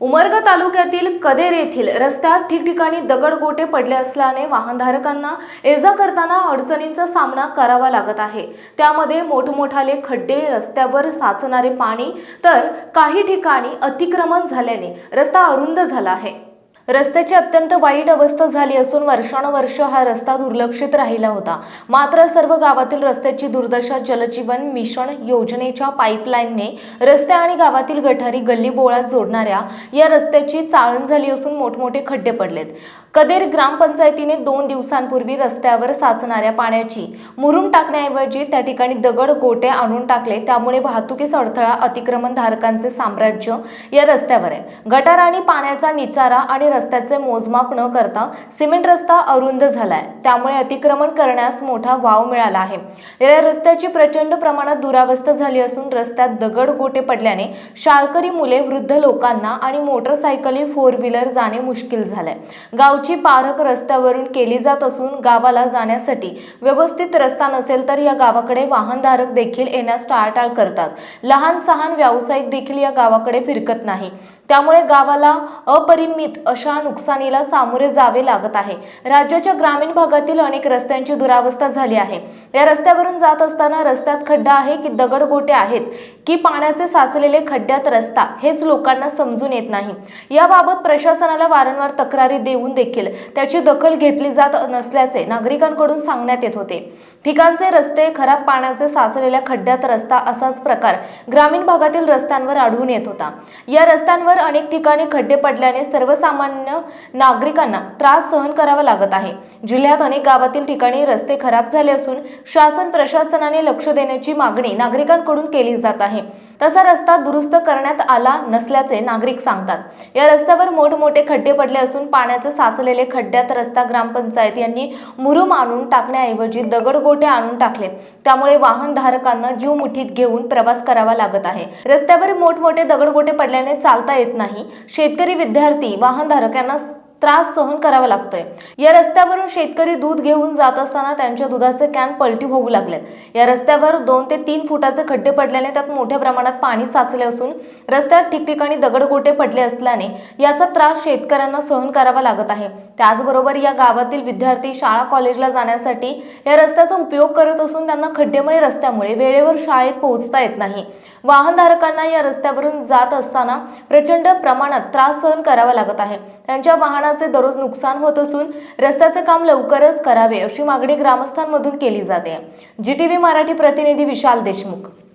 उमरगा तालुक्यातील कदेर येथील रस्त्यात ठिकठिकाणी दगडगोटे पडले असल्याने वाहनधारकांना ये जा करताना अडचणींचा सामना करावा लागत आहे. त्यामध्ये मोठमोठाले खड्डे रस्त्यावर साचणारे पाणी तर काही ठिकाणी अतिक्रमण झाल्याने रस्ता अरुंद झाला आहे. रस्त्याची अत्यंत वाईट अवस्था झाली असून वर्षानुवर्ष हा रस्ता दुर्लक्षित राहिला होता. मात्र सर्व गावातील रस्त्याची दुर्दशा जलजीवन मिशन योजनेच्या पाईपलाईनने रस्ते आणि गावातील गटारी गल्ली बोळात जोडणाऱ्या या रस्त्याची चाळण झाली असून मोठमोठे खड्डे पडलेत. कदेर ग्रामपंचायतीने दोन दिवसांपूर्वी रस्त्यावर साचणाऱ्या पाण्याची मुरुम टाकण्याऐवजी त्या ठिकाणी दगड गोटे आणून टाकले. त्यामुळे वाहतुकीस अडथळा अतिक्रमण धारकांचे साम्राज्य या रस्त्यावर आहे. गटार आणि पाण्याचा निचारा आणि रस्त्याचे मोजमाप न करता सिमेंट रस्ता अरुंद झालाय. त्यामुळे अतिक्रमण करण्यास मोठा वाव मिळाला आहे. या रस्त्याची प्रचंड प्रमाणात दुरावस्था झाली असून रस्त्यात दगड गोटे पडल्याने शाळकरी मुले वृद्ध लोकांना आणि मोटरसायकली फोर व्हीलर जाणे मुश्किल झालंय. गावची पारख रस्त्यावरून केली जात असून गावाला जाण्यासाठी व्यवस्थित रस्ता नसेल तर या गावाकडे वाहनधारक देखील येण्यास टाळाटाळ करतात. लहान सहान व्यावसायिक देखील या गावाकडे फिरकत नाही. त्यामुळे गावाला अपरिमित अशा नुकसानीला सामोरे जावे लागत आहे. राज्याच्या ग्रामीण भागातील अनेक रस्त्यांची दुरावस्था झाली आहे. या रस्त्यावरून जात असताना रस्त्यात खड्डा आहे की दगडगोटे आहेत की पाण्याचे साचलेले खड्ड्यात रस्ता हेच लोकांना समजून येत नाही. याबाबत प्रशासनाला वारंवार तक्रारी देऊन देखील त्याची दखल घेतली जात नसल्याचे नागरिकांकडून सांगण्यात येत होते. ठिकाणचे रस्ते खराब पाण्याचे साचलेल्या खड्ड्यात रस्ता असाच प्रकार ग्रामीण भागातील रस्त्यांवर आढळून येत होता. या रस्त्यांवर अनेक ठिकाणी खड्डे पडल्याने सर्वसामान्य नागरिकांना त्रास सहन करावा लागत आहे. जिल्ह्यात अनेक गावातील ठिकाणी रस्ते खराब झाले असून शासन प्रशासनाने लक्ष देण्याची मागणी नागरिकांकडून केली जात आहे. तसा रस्ता दुरुस्त करण्यात आला नसल्याचे नागरिक सांगतात. या रस्त्यावर मोठमोठे खड्डे पडले असून पाण्याचे साचलेले खड्ड्यात रस्ता ग्रामपंचायत यांनी मुरुम आणून टाकण्याऐवजी दगड दगडगोटे आणून टाकले. त्यामुळे वाहनधारकांना जीव मुठीत घेऊन प्रवास करावा लागत आहे. रस्त्यावर मोठमोठे दगडगोटे पडल्याने चालता येत नाही. शेतकरी विद्यार्थी वाहनधारकांना त्रास सहन करावा लागतोय. या रस्त्यावरून शेतकरी दूध घेऊन जात असताना त्यांच्या दुधाचे कॅन पलटी होऊ लागलेत. या रस्त्यावर दोन ते तीन फुटाचे खड्डे पडल्याने त्यात मोठ्या प्रमाणात पाणी साचले असून रस्त्यात ठिकठिकाणी दगडगोटे पडले असल्याने याचा त्रास शेतकऱ्यांना सहन करावा लागत आहे. त्याचबरोबर या गावातील विद्यार्थी शाळा कॉलेजला जाण्यासाठी या रस्त्याचा उपयोग करत असून त्यांना खड्डेमय रस्त्यामुळे वेळेवर शाळेत पोहोचता येत नाही. वाहनधारकांना या रस्त्यावरून जात असताना प्रचंड प्रमाणात त्रास सहन करावा लागत आहे. त्यांच्या वाहनाचे दररोज नुकसान होत असून रस्त्याचे काम लवकरच करावे अशी मागणी ग्रामस्थांमधून केली जाते. जी टी व्ही मराठी प्रतिनिधी विशाल देशमुख.